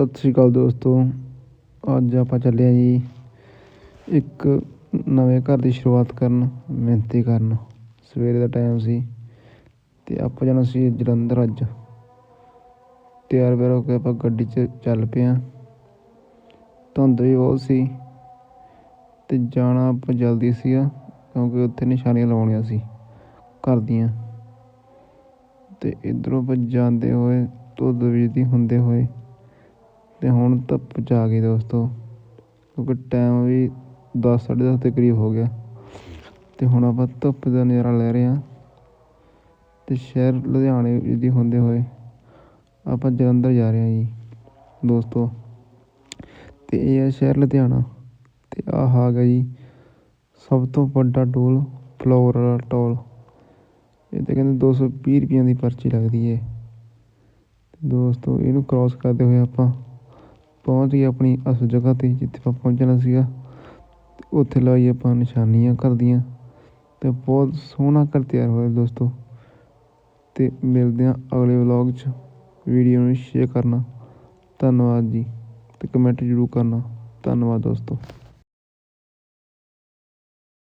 ਸਤਿ ਸ਼੍ਰੀ ਅਕਾਲ ਦੋਸਤੋ। ਅੱਜ ਆਪਾਂ ਚੱਲੇ ਹਾਂ ਜੀ ਇੱਕ ਨਵੇਂ ਘਰ ਦੀ ਸ਼ੁਰੂਆਤ ਕਰਨ ਮਿਹਨਤੀ ਕਰਨ। ਸਵੇਰੇ ਦਾ ਟਾਈਮ ਸੀ ਤੇ ਆਪਾਂ ਜਾਣਾ ਸੀ ਜਲੰਧਰ ਅੱਜ। ਤਿਆਰ ਬਿਆਰ ਹੋ ਕੇ ਆਪਾਂ ਗੱਡੀ 'ਚ ਚੱਲ ਪਏ ਹਾਂ। ਧੁੰਦ ਵੀ ਬਹੁਤ ਸੀ ਤੇ ਜਾਣਾ ਆਪਾਂ ਜਲਦੀ ਸੀਗਾ ਕਿਉਂਕਿ ਉੱਥੇ ਨਿਸ਼ਾਨੀਆਂ ਲਾਉਣੀਆਂ ਸੀ ਘਰ ਦੀਆਂ। ਤੇ ਇਧਰੋਂ ਆਪਾਂ ਜਾਂਦੇ ਹੋਏ, ਧੁੰਦ ਵਿੱਚ ਹੁੰਦੇ ਹੋਏ ਅਤੇ ਹੁਣ ਧੁੱਪ 'ਚ ਆ ਗਈ ਦੋਸਤੋ, ਕਿਉਂਕਿ ਟਾਈਮ ਵੀ ਦਸ, ਸਾਢੇ ਦਸ ਦੇ ਕਰੀਬ ਹੋ ਗਿਆ। ਅਤੇ ਹੁਣ ਆਪਾਂ ਧੁੱਪ ਦਾ ਨਜ਼ਾਰਾ ਲੈ ਰਹੇ ਹਾਂ। ਅਤੇ ਸ਼ਹਿਰ ਲੁਧਿਆਣੇ ਦੀ ਹੁੰਦੇ ਹੋਏ ਆਪਾਂ ਜਲੰਧਰ ਜਾ ਰਹੇ ਹਾਂ ਜੀ, ਦੋਸਤੋ। ਅਤੇ ਇਹ ਹੈ ਸ਼ਹਿਰ ਲੁਧਿਆਣਾ। ਅਤੇ ਆਹ ਆ ਗਿਆ ਜੀ ਸਭ ਤੋਂ ਵੱਡਾ ਟੋਲ ਫਲੋਰ ਵਾਲਾ ਟੋਲ। ਇਹ ਤਾਂ ਕਹਿੰਦੇ 220 ਰੁਪਈਆਂ ਦੀ ਪਰਚੀ ਲੱਗਦੀ ਹੈ। ਦੋਸਤੋ, ਇਹਨੂੰ ਕ੍ਰਾਸ ਕਰਦੇ ਹੋਏ ਆਪਾਂ ਪਹੁੰਚ ਗਏ ਆਪਣੀ ਅਸਲ ਜਗ੍ਹਾ 'ਤੇ ਜਿੱਥੇ ਆਪਾਂ ਪਹੁੰਚਣਾ ਸੀਗਾ। ਤੇ ਉੱਥੇ ਲਾਈ ਆਪਾਂ ਨਿਸ਼ਾਨੀਆਂ ਘਰ ਦੀਆਂ। ਅਤੇ ਬਹੁਤ ਸੋਹਣਾ ਘਰ ਤਿਆਰ ਹੋਇਆ ਦੋਸਤੋ। ਅਤੇ ਮਿਲਦੇ ਹਾਂ ਅਗਲੇ ਵਲੌਗ 'ਚ। ਵੀਡੀਓ ਨੂੰ ਸ਼ੇਅਰ ਕਰਨਾ। ਧੰਨਵਾਦ ਜੀ। ਅਤੇ ਕਮੈਂਟ ਜ਼ਰੂਰ ਕਰਨਾ। ਧੰਨਵਾਦ ਦੋਸਤੋ।